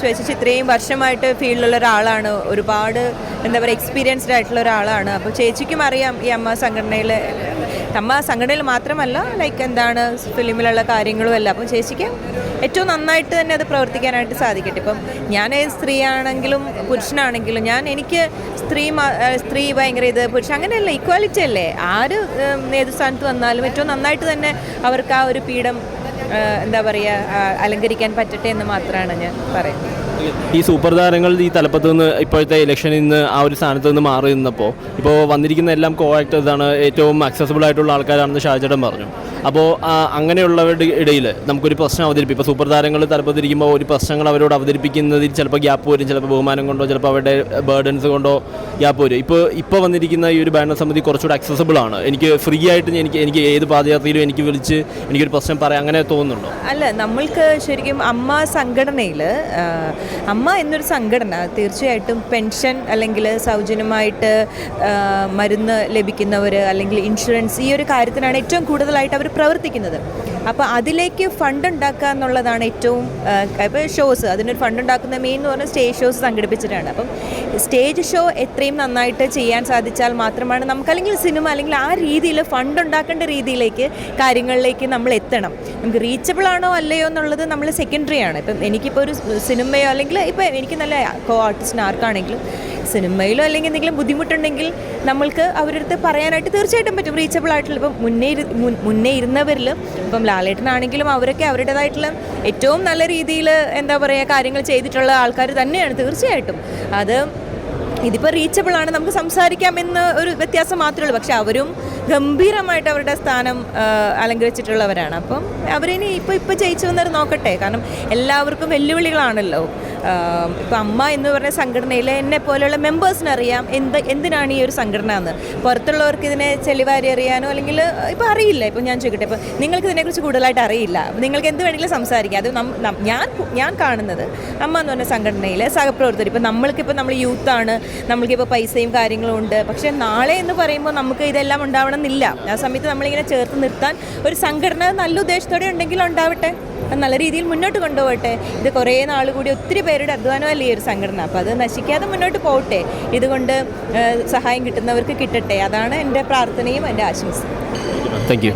ചോദിച്ചാൽ ഇത്രയും വർഷമായിട്ട് ഫീൽഡിലുള്ള ഒരാളാണ്. ഒരുപാട് എന്താ പറയുക എക്സ്പീരിയൻസ്ഡ് ആയിട്ടുള്ള ഒരാളാണ്. അപ്പോൾ ചേച്ചിക്കും അറിയാം ഈ അമ്മ സംഘടനയിൽ അമ്മ സംഘടനയിൽ മാത്രമല്ല ലൈക്ക് എന്താണ് ഫിലിമിലുള്ള കാര്യങ്ങളും എല്ലാം. അപ്പോൾ ചേച്ചിക്ക് ഏറ്റവും നന്നായിട്ട് തന്നെ അത് പ്രവർത്തിക്കാനായിട്ട് സാധിക്കട്ടെ. ഇപ്പം ഞാൻ സ്ത്രീയാണെങ്കിലും പുരുഷനാണെങ്കിലും ഞാൻ എനിക്ക് സ്ത്രീ സ്ത്രീ ഭയങ്കര ഇത് പുരുഷൻ അങ്ങനെയല്ല ഈക്വാലിറ്റി അല്ലേ? ആര് നേതൃസ്ഥാനത്ത് വന്നാലും ഏറ്റവും നന്നായിട്ട് തന്നെ അവർക്ക് ആ ഒരു പീഠം എന്താ പറയുക അലങ്കരിക്കാൻ പറ്റട്ടെ എന്ന് മാത്രമാണ് ഞാൻ പറയുന്നത്. ഈ സൂപ്പർ താരങ്ങൾ ഈ തലപ്പത്ത് നിന്ന് ഇപ്പോഴത്തെ ഇലക്ഷനിൽ നിന്ന് ആ ഒരു സ്ഥാനത്ത് നിന്ന് മാറി നിന്നപ്പോൾ ഇപ്പോൾ വന്നിരിക്കുന്ന എല്ലാം കോ ആക്ടേഴ്സാണ് ഏറ്റവും അക്സസിബിൾ ആയിട്ടുള്ള ആൾക്കാരാണെന്ന് ഷാജടൻ പറഞ്ഞു. അപ്പോൾ അങ്ങനെയുള്ളവരുടെ ഇടയിൽ നമുക്കൊരു പ്രശ്നം അവതരിപ്പിക്കും ഇപ്പോൾ സൂപ്പർ താരങ്ങൾ തലപ്പത്തിരിക്കുമ്പോൾ ഒരു പ്രശ്നങ്ങൾ അവരോട് അവതരിപ്പിക്കുന്നതിൽ ചിലപ്പോൾ ഗ്യാപ്പ് വരും ചിലപ്പോൾ ബഹുമാനം കൊണ്ടോ ചിലപ്പോൾ അവരുടെ ബേർഡൻസ് കൊണ്ടോ ഗ്യാപ്പ് വരും. ഇപ്പോൾ ഇപ്പോൾ വന്നിരിക്കുന്ന ഈ ഒരു ഭരണസമിതി കുറച്ചുകൂടെ അക്സസിബിൾ ആണ്. എനിക്ക് ഫ്രീ ആയിട്ട് എനിക്ക് എനിക്ക് ഏത് പാദയാത്രയിലും എനിക്ക് വിളിച്ച് എനിക്കൊരു പ്രശ്നം പറയാം അങ്ങനെ തോന്നുന്നുണ്ടോ? അല്ല നമ്മൾക്ക് ശരിക്കും അമ്മ സംഘടനയിൽ അമ്മ എന്നൊരു സംഘടന തീർച്ചയായിട്ടും പെൻഷൻ അല്ലെങ്കിൽ സൗജന്യമായിട്ട് മരുന്ന് ലഭിക്കുന്നവർ അല്ലെങ്കിൽ ഇൻഷുറൻസ് ഈ ഒരു കാര്യത്തിനാണ് ഏറ്റവും കൂടുതലായിട്ട് അവർ പ്രവർത്തിക്കുന്നത്. അപ്പോൾ അതിലേക്ക് ഫണ്ട് ഉണ്ടാക്കുക എന്നുള്ളതാണ് ഏറ്റവും ഇപ്പോൾ ഷോസ് അതിനൊരു ഫണ്ട് ഉണ്ടാക്കുന്ന മെയിൻ എന്ന് പറഞ്ഞാൽ സ്റ്റേജ് ഷോസ് സംഘടിപ്പിച്ചിട്ടാണ്. അപ്പം സ്റ്റേജ് ഷോ എത്രയും നന്നായിട്ട് ചെയ്യാൻ സാധിച്ചാൽ മാത്രമാണ് നമുക്ക് അല്ലെങ്കിൽ സിനിമ അല്ലെങ്കിൽ ആ രീതിയിൽ ഫണ്ട് ഉണ്ടാക്കേണ്ട രീതിയിലേക്ക് കാര്യങ്ങളിലേക്ക് നമ്മൾ എത്തണം. നമുക്ക് റീച്ചബിൾ ആണോ അല്ലയോ എന്നുള്ളത് നമ്മൾ സെക്കൻഡറി ആണ്. ഇപ്പം എനിക്കിപ്പോൾ ഒരു സിനിമയോ അല്ലെങ്കിൽ ഇപ്പോൾ എനിക്ക് നല്ല കോ ആർട്ടിസ്റ്റിന് ആർക്കാണെങ്കിലും സിനിമയിലോ അല്ലെങ്കിൽ എന്തെങ്കിലും ബുദ്ധിമുട്ടുണ്ടെങ്കിൽ നമ്മൾക്ക് അവരടുത്ത് പറയാനായിട്ട് തീർച്ചയായിട്ടും പറ്റും. റീച്ചബിൾ ആയിട്ടുള്ള ഇപ്പം മുന്നേ മുന്നേ ഇരുന്നവരിൽ ഇപ്പം ലാലേട്ടനാണെങ്കിലും അവരൊക്കെ അവരുടേതായിട്ടുള്ള ഏറ്റവും നല്ല രീതിയിൽ എന്താ പറയുക കാര്യങ്ങൾ ചെയ്തിട്ടുള്ള ആൾക്കാർ തന്നെയാണ് തീർച്ചയായിട്ടും. അത് ഇതിപ്പോൾ റീച്ചബിൾ ആണ് നമുക്ക് സംസാരിക്കാമെന്ന് ഒരു വ്യത്യാസം മാത്രമേ ഉള്ളൂ. പക്ഷെ അവരും ഗംഭീരമായിട്ട് അവരുടെ സ്ഥാനം അലങ്കരിച്ചിട്ടുള്ളവരാണ്. അപ്പം അവരിനി ഇപ്പോൾ ഇപ്പോൾ ജയിച്ചു വന്നവർ നോക്കട്ടെ. കാരണം എല്ലാവർക്കും വെല്ലുവിളികളാണല്ലോ. ഇപ്പം അമ്മ എന്ന് പറഞ്ഞ സംഘടനയിൽ എന്നെ പോലെയുള്ള മെമ്പേഴ്സിന് അറിയാം. എന്ത് എന്തിനാണ് ഈ ഒരു സംഘടന എന്ന് പുറത്തുള്ളവർക്ക് ഇതിനെ ചെളിവാരി അറിയാനോ അല്ലെങ്കിൽ ഇപ്പോൾ അറിയില്ല. ഇപ്പോൾ ഞാൻ ചോദിക്കട്ടെ ഇപ്പോൾ നിങ്ങൾക്ക് ഇതിനെക്കുറിച്ച് കൂടുതലായിട്ട് അറിയില്ല. നിങ്ങൾക്ക് എന്ത് വേണമെങ്കിലും സംസാരിക്കാം. അത് ഞാൻ ഞാൻ കാണുന്നത് അമ്മ എന്ന് പറഞ്ഞ സംഘടനയിലെ സഹപ്രവർത്തകർ. ഇപ്പോൾ നമ്മൾക്കിപ്പോൾ നമ്മൾ യൂത്താണ് നമ്മൾക്കിപ്പോൾ പൈസയും കാര്യങ്ങളും ഉണ്ട്. പക്ഷേ നാളെ എന്ന് പറയുമ്പോൾ നമുക്ക് ഇതെല്ലാം ഉണ്ടാവണം എന്നില്ല ആ സമയത്ത് നമ്മളിങ്ങനെ ചേർത്ത് നിർത്താൻ ഒരു സംഘടന നല്ല ഉദ്ദേശത്തോടെ ഉണ്ടെങ്കിൽ ഉണ്ടാവട്ടെ. അത് നല്ല രീതിയിൽ മുന്നോട്ട് കൊണ്ടുപോകട്ടെ. ഇത് കുറേ നാൾ കൂടി ഒത്തിരി പേരുടെ അധ്വാനമല്ലേ ഈ ഒരു സംഘടന? അപ്പോൾ അത് നശിക്കാതെ മുന്നോട്ട് പോകട്ടെ. ഇതുകൊണ്ട് സഹായം കിട്ടുന്നവർക്ക് കിട്ടട്ടെ. അതാണ് എന്റെ പ്രാർത്ഥനയും എന്റെ ആശംസയും. താങ്ക്